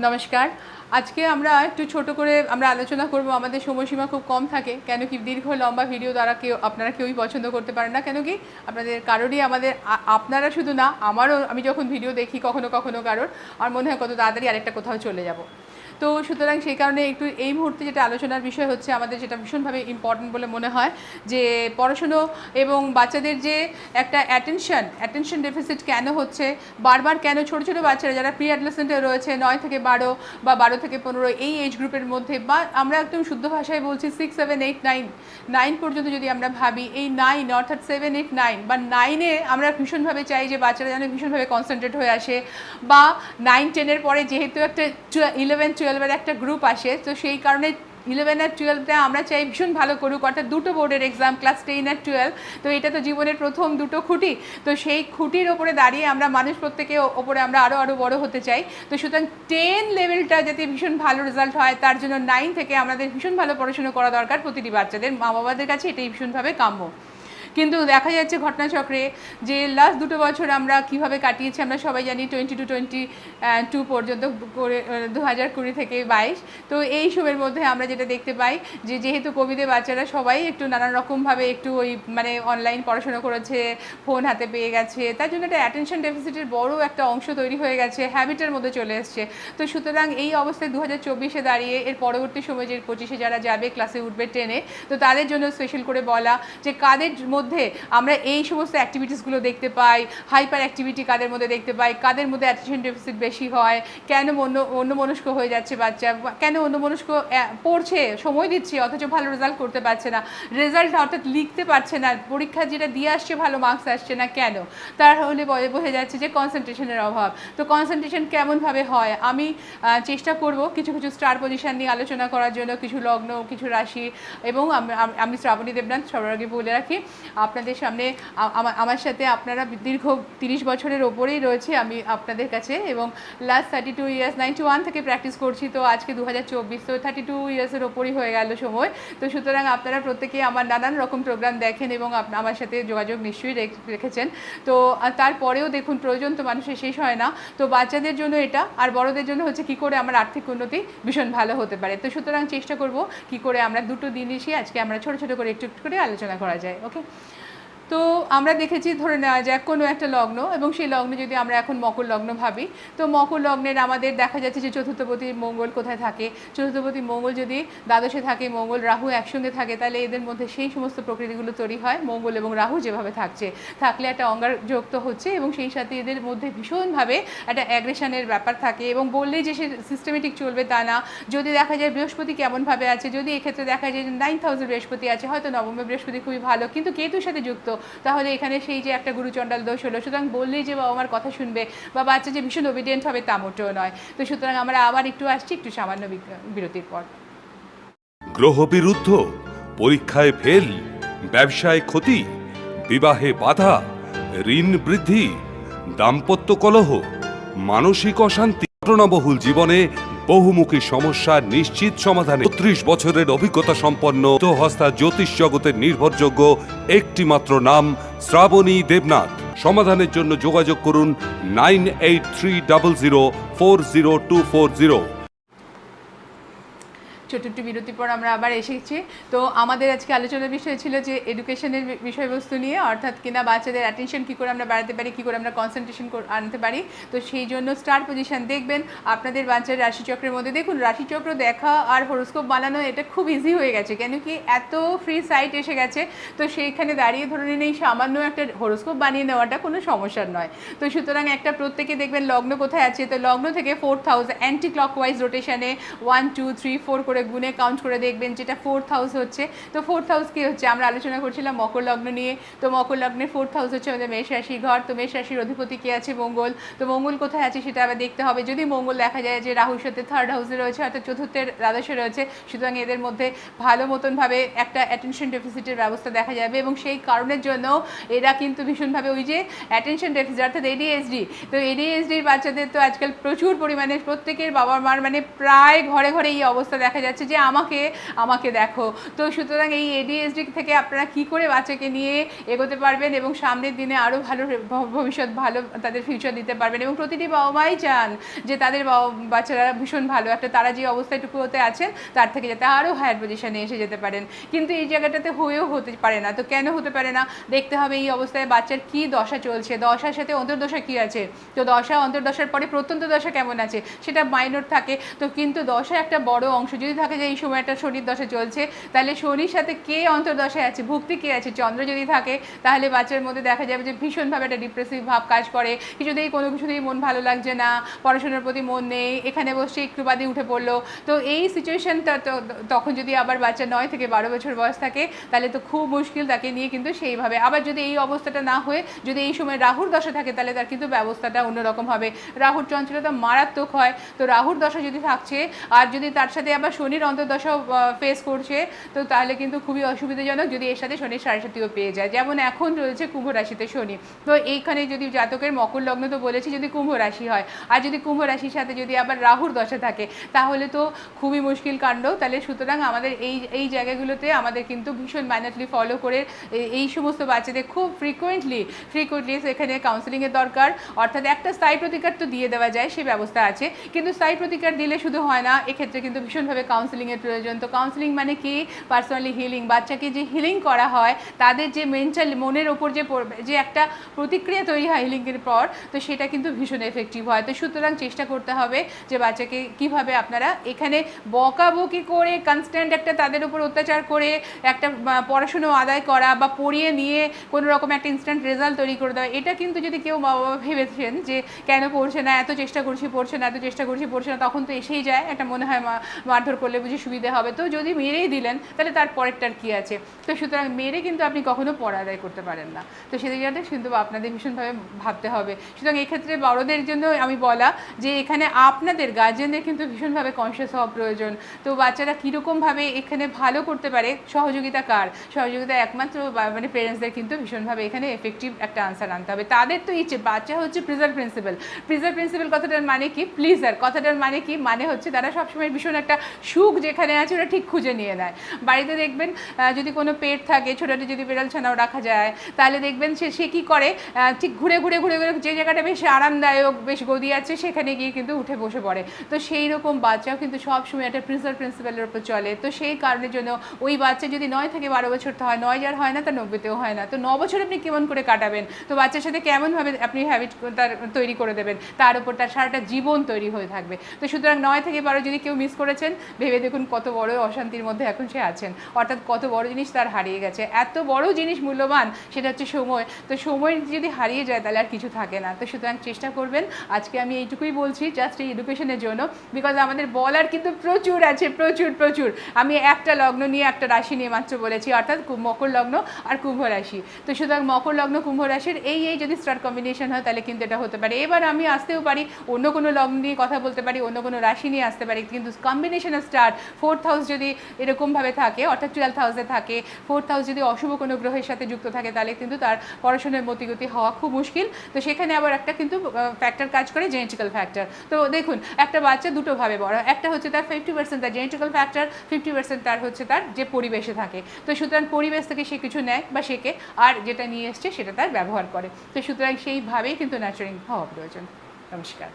নমস্কার আজকে আমরা একটু ছোট করে আমরা আলোচনা করব, আমাদের সময়সীমা খুব কম থাকে। কেন কি দীর্ঘ লম্বা ভিডিও দ্বারা কেউ, আপনারা কেউই পছন্দ করতে পারেন না। কেন কি আপনাদের কারোরই আমাদের আপনারা শুধু না, আমারও আমি যখন ভিডিও দেখি কখনো কখনো কারোর আমার মনে হয় কত তাড়াতাড়ি আরেকটা কোথাও চলে যাব। তো সুতরাং সেই কারণে একটু এই মুহূর্তে যেটা আলোচনার বিষয় হচ্ছে, আমাদের যেটা ভীষণভাবে ইম্পর্টেন্ট বলে মনে হয়, যে পড়াশুনো এবং বাচ্চাদের যে একটা অ্যাটেনশন অ্যাটেনশন ডেফিসিট কেন হচ্ছে, বারবার কেন ছোট ছোট বাচ্চারা যারা প্রি অ্যাডলেসেন্টে রয়েছে, নয় থেকে বারো বা বারো থেকে পনেরো এই এজ গ্রুপের মধ্যে, বা আমরা একদম শুদ্ধ ভাষায় বলছি six seven eight nine nine পর্যন্ত যদি আমরা ভাবি, এই নাইন অর্থাৎ সেভেন এইট নাইন বা নাইনে আমরা ভীষণভাবে চাই যে বাচ্চারা যেন ভীষণভাবে কনসেন্ট্রেট হয়ে আসে, বা নাইন টেনের পরে যেহেতু একটা ইলেভেন টুয়েলভের একটা গ্রুপ আসে, তো সেই কারণে ইলেভেন আর টুয়েলভটা আমরা চাই ভীষণ ভালো করুক। অর্থাৎ দুটো বোর্ডের এক্সাম ক্লাস টেন আর টুয়েলভ তো এটা তো জীবনের প্রথম দুটো খুঁটি। তো সেই খুঁটির ওপরে দাঁড়িয়ে আমরা মানুষ প্রত্যেকে ওপরে আমরা আরও আরও বড় হতে চাই। তো সুতরাং টেন লেভেলটা যাতে ভীষণ ভালো রেজাল্ট হয়, তার জন্য নাইন থেকে আমাদের ভীষণ ভালো পড়াশুনো করা দরকার প্রতিটি বাচ্চাদের। মা বাবাদের কাছে এটাই ভীষণভাবে কাম্য। কিন্তু দেখা যাচ্ছে ঘটনাচক্রে যে লাস্ট দুটো বছর আমরা কীভাবে কাটিয়েছি আমরা সবাই জানি টোয়েন্টি টু টোয়েন্টি টু পর্যন্ত করে দু হাজার কুড়ি থেকে বাইশ। তো এই সবের মধ্যে আমরা যেটা দেখতে পাই যে যেহেতু কোভিডে বাচ্চারা সবাই একটু নানান রকমভাবে একটু ওই মানে অনলাইন পড়াশোনা করেছে ফোন হাতে পেয়ে গেছে, তার জন্য একটা অ্যাটেনশন ডেফিসিটের বড় একটা অংশ তৈরি হয়ে গেছে হ্যাবিটের মধ্যে চলে এসছে। তো সুতরাং এই অবস্থায় দু হাজার চব্বিশে দাঁড়িয়ে এর পরবর্তী সময় যে পঁচিশে যারা যাবে ক্লাসে উঠবে টেনে তো তাদের জন্য স্পেশাল করে বলা যে কাদের মধ্যে আমরা এই সমস্ত অ্যাক্টিভিটিসগুলো দেখতে পাই হাইপার অ্যাক্টিভিটি কাদের মধ্যে দেখতে পাই, কাদের মধ্যে অ্যাটেনশন ডেফিসিট বেশি হয়, কেন অন্য অন্যমনস্ক হয়ে যাচ্ছে বাচ্চা, কেন অন্যমনস্ক পড়ছে, সময় দিচ্ছে, অথচ ভালো রেজাল্ট করতে পারছে না। রেজাল্ট অর্থাৎ লিখতে পারছে না, পরীক্ষা যেটা দিয়ে আসছে ভালো মার্কস আসছে না কেন? তার হলে বোঝা যাচ্ছে যে কনসেন্ট্রেশনের অভাব। তো কনসেন্ট্রেশন কেমনভাবে হয়? আমি চেষ্টা করব কিছু কিছু স্টার পজিশন নিয়ে আলোচনা করার জন্য, কিছু লগ্ন, কিছু রাশি, এবং আমি শ্রাবণী দেবনাথ, সবার আগে বলে রাখি আপনাদের সামনে আমার সাথে আপনারা দীর্ঘ তিরিশ বছরের ওপরেই রয়েছে আমি আপনাদের কাছে এবং last thirty two years ninety one থেকে প্র্যাকটিস করছি, তো আজকে দু হাজার চব্বিশ, তো থার্টি টু ইয়ার্সের ওপরই হয়ে গেল সময়। তো সুতরাং আপনারা প্রত্যেকে আমার নানান রকম প্রোগ্রাম দেখেন এবং আমার সাথে যোগাযোগ নিশ্চয়ই রেখ- রেখেছেন। তো তারপরেও দেখুন, প্রয়োজন তো মানুষের শেষ হয় না। তো বাচ্চাদের জন্য এটা, আর বড়দের জন্য হচ্ছে কি করে আমার আর্থিক উন্নতি ভীষণ ভালো হতে পারে। তো সুতরাং চেষ্টা করব কি করে আমরা দুটো জিনিসই আজকে আমরা ছোট ছোট করে একটু একটু করে আলোচনা করা যায় ওকে তো আমরা দেখেছি ধরে নেওয়া যাক কোনো একটা লগ্ন এবং সেই লগ্নে যদি আমরা এখন মকর লগ্ন ভাবি, তো মকর লগ্নের আমাদের দেখা যাচ্ছে যে চতুর্থপতি মঙ্গল কোথায় থাকে? চতুর্থপতি মঙ্গল যদি দ্বাদশে থাকে, মঙ্গল রাহু একসঙ্গে থাকে, তাহলে এদের মধ্যে সেই সমস্ত প্রকৃতিগুলো তৈরি হয়, মঙ্গল এবং রাহু যেভাবে থাকছে। থাকলে একটা অঙ্গার যুক্ত হচ্ছে এবং সেই সাথে এদের মধ্যে ভীষণভাবে একটা অ্যাগ্রেশনের ব্যাপার থাকে এবং বললেই যে সে সিস্টেমেটিক চলবে তা না। যদি দেখা যায় বৃহস্পতি কেমনভাবে আছে, যদি এক্ষেত্রে দেখা যায় যে নাইন থাউজেন্ড বৃহস্পতি আছে, হয়তো নবমে বৃহস্পতি খুবই ভালো, কিন্তু কেতুর সাথে যুক্ত তাহলে এখানে সেই যে একটা গুরুচণ্ডাল দোষ হলো। সুতরাং বললেই যে বাবা আমার কথা শুনবে বা বাচ্চা যে ভীষণ ওবিডিয়েন্ট হবে তা মোটেও নয়। তো সুতরাং আমরা আবার একটু আসছি, একটু সামান্য বিরতির পর। গ্রহ বিরুদ্ধ পরীক্ষায় ফেল, ব্যবসায় ক্ষতি, বিবাহে বাধা, ঋণ বৃদ্ধি, দাম্পত্য কলহ, মানসিক অশান্তি ঘটনাবহুল জীবনে বহুমুখী সমস্যা নিশ্চিত সমাধানে ত্রিশ বছরের অভিজ্ঞতা সম্পন্ন হস্তা জ্যোতিষ জগতের নির্ভরযোগ্য একটি মাত্র নাম শ্রাবণী দেবনাথ। সমাধানের জন্য যোগাযোগ করুন nine eight three double zero four zero two four zero. ছোট্ট একটু বিরতির পর আমরা আবার এসেছি। তো আমাদের আজকে আলোচনার বিষয় ছিল যে এডুকেশনের বিষয়বস্তু নিয়ে, অর্থাৎ কিনা বাচ্চাদের অ্যাটেনশন কী করে আমরা বাড়াতে পারি, কী করে আমরা কনসেন্ট্রেশন আনতে পারি। তো সেই জন্য স্টার পজিশন দেখবেন, আপনাদের বাচ্চার রাশিচক্রের মধ্যে। দেখুন, রাশিচক্র দেখা আর হরোস্কোপ বানানো এটা খুব ইজি হয়ে গেছে, কেন কি এত ফ্রি সাইট এসে গেছে। তো সেইখানে দাঁড়িয়ে ধরে এই সামান্য একটা হরোস্কোপ বানিয়ে নেওয়াটা কোনো সমস্যার নয়। তো সুতরাং একটা প্রত্যেকে দেখবেন লগ্ন কোথায় আছে? তো লগ্ন থেকে ফোর থাউজেন্ড অ্যান্টি ক্লকওয়াইজ রোটেশনে ওয়ান টু থ্রি ফোর করে গুনে কাউন্ট করে দেখবেন যেটা ফোর্থ হাউস হচ্ছে। তো ফোর্থ হাউস কী হচ্ছে? আমরা আলোচনা করছিলাম মকর লগ্ন নিয়ে। তো মকর লগ্নে ফোর্থ হাউস হচ্ছে আমাদের মেষ রাশি ঘর। তো মেষ রাশির অধিপতি কে আছে? মঙ্গল। তো মঙ্গল কোথায় আছে সেটা আবার দেখতে হবে। যদি মঙ্গল দেখা যায় যে রাহুর সাথে থার্ড হাউসে রয়েছে, অর্থাৎ চতুর্থের দ্বাদশে রয়েছে, সুতরাং এদের মধ্যে ভালো মতনভাবে একটা অ্যাটেনশন ডেফিসিটের ব্যবস্থা দেখা যাবে এবং সেই কারণের জন্য এরা কিন্তু ভীষণভাবে ওই যে অ্যাটেনশন ডেফিসিট অর্থাৎ এডিএসডি তো এডিএসডির বাচ্চাদের তো আজকাল প্রচুর পরিমাণে প্রত্যেকের বাবা মার মানে প্রায় ঘরে ঘরে এই অবস্থা দেখা যাচ্ছে। যাচ্ছে যে আমাকে আমাকে দেখো। তো সুতরাং এই এডিএসডি থেকে আপনারা কি করে বাচ্চাকে নিয়ে এগোতে পারবেন এবং সামনের দিনে আরও ভালো ভবিষ্যৎ ভালো তাদের ফিউচার দিতে পারবেন এবং প্রতিটি বাবা মাই চান যে তাদের বাচ্চারা ভীষণ ভালো। একটা তারা যে অবস্থাটুকুতে আছেন, তার থেকে যাতে আরও হায়ার পজিশনে এসে যেতে পারেন। কিন্তু এই জায়গাটাতে হয়েও হতে পারে না। তো কেন হতে পারে না? দেখতে হবে এই অবস্থায় বাচ্চার কি দশা চলছে। দশার সাথে অন্তর্দশা কি আছে? তো দশা অন্তর্দশার পরে প্রত্যন্ত দশা কেমন আছে? সেটা মাইনর থাকে। তো কিন্তু দশা একটা বড় অংশ। যদি থাকে যে এই সময় একটা শনির দশা চলছে, তাহলে শনির সাথে কে অন্তর্দশায় আছে? ভুক্তি কে আছে? চন্দ্র যদি থাকে, তাহলে বাচ্চার মধ্যে দেখা যাবে যে ভীষণভাবে একটা ডিপ্রেসিভ ভাব কাজ করে। কিছুতেই কোনো কিছুতেই মন ভালো লাগছে না, পড়াশোনার প্রতি মন নেই, এখানে বসে একটু বাদে উঠে পড়ল। তো এই সিচুয়েশনটা তো তখন যদি আবার বাচ্চা নয় থেকে বারো বছর বয়স থাকে, তাহলে তো খুব মুশকিল তাকে নিয়ে কিন্তু সেইভাবে। আবার যদি এই অবস্থাটা না হয়ে, যদি এই সময় রাহুর দশা থাকে, তাহলে তার কিন্তু ব্যবস্থাটা অন্যরকম হবে। রাহুর চঞ্চলতা মারাত্মক হয়। তো রাহুর দশা যদি থাকছে, আর যদি তার সাথে আবার শনির অন্তর্দশাও ফেস করছে। তো তাহলে কিন্তু খুবই অসুবিধাজনক যদি এর সাথে শনির সাড়ে সাতিও পেয়ে যায়। যেমন এখন রয়েছে কুম্ভ রাশিতে শনি। তো এইখানে যদি জাতকের মকর লগ্ন তো বলেছি, যদি কুম্ভ রাশি হয়। আর যদি কুম্ভ রাশির সাথে যদি আবার রাহুর দশা থাকে, তাহলে তো খুবই মুশকিল কাণ্ড। তাহলে সুতরাং আমাদের এই এই জায়গাগুলোতে আমাদের কিন্তু ভীষণ মাইনাটলি ফলো করে এই সমস্ত বাচ্চাদের খুব ফ্রিকোয়েন্টলি ফ্রিকোয়েন্টলি সেখানে কাউন্সিলিংয়ের দরকার। অর্থাৎ একটা স্থায়ী প্রতিকার তো দিয়ে দেওয়া যায়, সে ব্যবস্থা আছে। কিন্তু স্থায়ী প্রতিকার দিলে শুধু হয় না, এক্ষেত্রে কিন্তু ভীষণভাবে কাউন্সিলিংয়ের প্রয়োজন। তো কাউন্সিলিং মানে কি? পার্সোনালি হিলিং বাচ্চাকে যে হিলিং করা হয়, তাদের যে মেন্টাল মনের ওপর যে যে একটা প্রতিক্রিয়া তৈরি হয় হিলিংয়ের পর, তো সেটা কিন্তু ভীষণ এফেক্টিভ হয়। তো সুতরাং চেষ্টা করতে হবে যে বাচ্চাকে কীভাবে আপনারা এখানে বকাবকি করে কনস্ট্যান্ট একটা তাদের উপর অত্যাচার করে, একটা পড়াশুনো আদায় করা বা পড়িয়ে নিয়ে কোনো রকম একটা ইনস্ট্যান্ট রেজাল্ট তৈরি করে দেওয়া, এটা কিন্তু যদি কেউ মা বাবা ভেবেছেন যে কেন পড়ছে না, এত চেষ্টা করছি, পড়ছে না, এত চেষ্টা করছি, পড়ছে না, তখন তো এসেই যায়। একটা মনে হয় মারধর করলে বুঝি সুবিধা হবে। তো যদি মেরেই দিলেন, তাহলে তার পরেরটার কী আছে? তো সুতরাং মেরে কিন্তু আপনি কখনো পড়া আদায় করতে পারেন না। তো সেদিকে কিন্তু আপনাদের ভীষণভাবে ভাবতে হবে। সুতরাং এক্ষেত্রে বড়দের জন্য আমি বলা যে, এখানে আপনাদের গার্জেনদের কিন্তু ভীষণভাবে কনসিয়াস হওয়া প্রয়োজন। তো বাচ্চারা কীরকমভাবে এখানে ভালো করতে পারে, সহযোগিতা কার? সহযোগিতা একমাত্র মানে পেরেন্টসদের কিন্তু ভীষণভাবে এখানে এফেক্টিভ একটা আনসার আনতে হবে। তাদের তো ইচ্ছে, বাচ্চা হচ্ছে প্রিজার্ভ প্রিন্সিপাল প্রিজার্ভ প্রিন্সিপাল কথাটার মানে কি? প্লিজার কথাটার মানে কি? মানে হচ্ছে তারা সবসময় ভীষণ একটা সুখ যেখানে আছে, ওরা ঠিক খুঁজে নিয়ে নেয়। বাড়িতে দেখবেন যদি কোনো পেট থাকে, ছোটোটি যদি বিড়াল ছানাও রাখা যায়, তাহলে দেখবেন সে সে কী করে? ঠিক ঘুরে ঘুরে ঘুরে ঘুরে যে জায়গাটা বেশ আরামদায়ক, বেশ গদি আছে, সেখানে গিয়ে কিন্তু উঠে বসে পড়ে। তো সেই রকম বাচ্চাও কিন্তু সবসময় একটা প্রিন্সিপাল, প্রিন্সিপালের উপর চলে। তো সেই কারণের জন্য ওই বাচ্চা যদি নয় থেকে বারো বছর তো হয়, নয় যার হয় না, তার নব্বইতেও হয় না। তো ন বছর আপনি কেমন করে কাটাবেন? তো বাচ্চার সাথে কেমনভাবে আপনি হ্যাবিট তার, তৈরি করে দেবেন? তার উপর তার সারাটা জীবন তৈরি হয়ে থাকবে। তো সুতরাং নয় থেকে বারো যদি কেউ মিস করেছেন ভেবে দেখুন কত বড় অশান্তির মধ্যে এখন সে আছেন। অর্থাৎ কত বড় জিনিস তার হারিয়ে গেছে। এত বড় জিনিস মূল্যবান, সেটা হচ্ছে সময়। তো সময় যদি হারিয়ে যায় তাহলে আর কিছু থাকে না। তো সুতরাং চেষ্টা করবেন, আজকে আমি এইটুকুই বলছি জাস্ট এই এডুকেশনের জন্য বিকজ আমাদের বলার কিন্তু প্রচুর আছে, প্রচুর প্রচুর। আমি একটা লগ্ন নিয়ে একটা রাশি নিয়ে মাত্র বলেছি, অর্থাৎ মকর লগ্ন আর কুম্ভ রাশি। তো সুতরাং মকর লগ্ন, কুম্ভ রাশির এই এই যদি স্টার কম্বিনেশন হয়, তাহলে কিন্তু এটা হতে পারে। এবার আমি আসতেও পারি, অন্য কোনো লগ্ন নিয়ে কথা বলতে পারি, অন্য কোনো রাশি নিয়ে আসতে পারি, কিন্তু combination of star fourth house যদি এরকমভাবে থাকে, অর্থাৎ টুয়েলভ হাউসে থাকে ফোর্থ হাউস যদি অশুভ কোনো গ্রহের সাথে যুক্ত থাকে, তাহলে কিন্তু তার পড়াশোনার মতিগতি হওয়া খুব মুশকিল। তো সেখানে আবার একটা কিন্তু ফ্যাক্টর কাজ করে জেনেটিক্যাল ফ্যাক্টর তো দেখুন, একটা বাচ্চা দুটোভাবে বড়, একটা হচ্ছে তার ফিফটি পার্সেন্ট তার জেনেটিক্যাল ফ্যাক্টর ফিফটি পার্সেন্ট তার হচ্ছে তার যে পরিবেশে থাকে। তো সুতরাং পরিবেশ থেকে সে কিছু নেয় বা শেখে, আর যেটা নিয়ে এসছে সেটা তার ব্যবহার করে। তো সুতরাং সেইভাবেই কিন্তু নার্চারিং হওয়া প্রয়োজন। নমস্কার।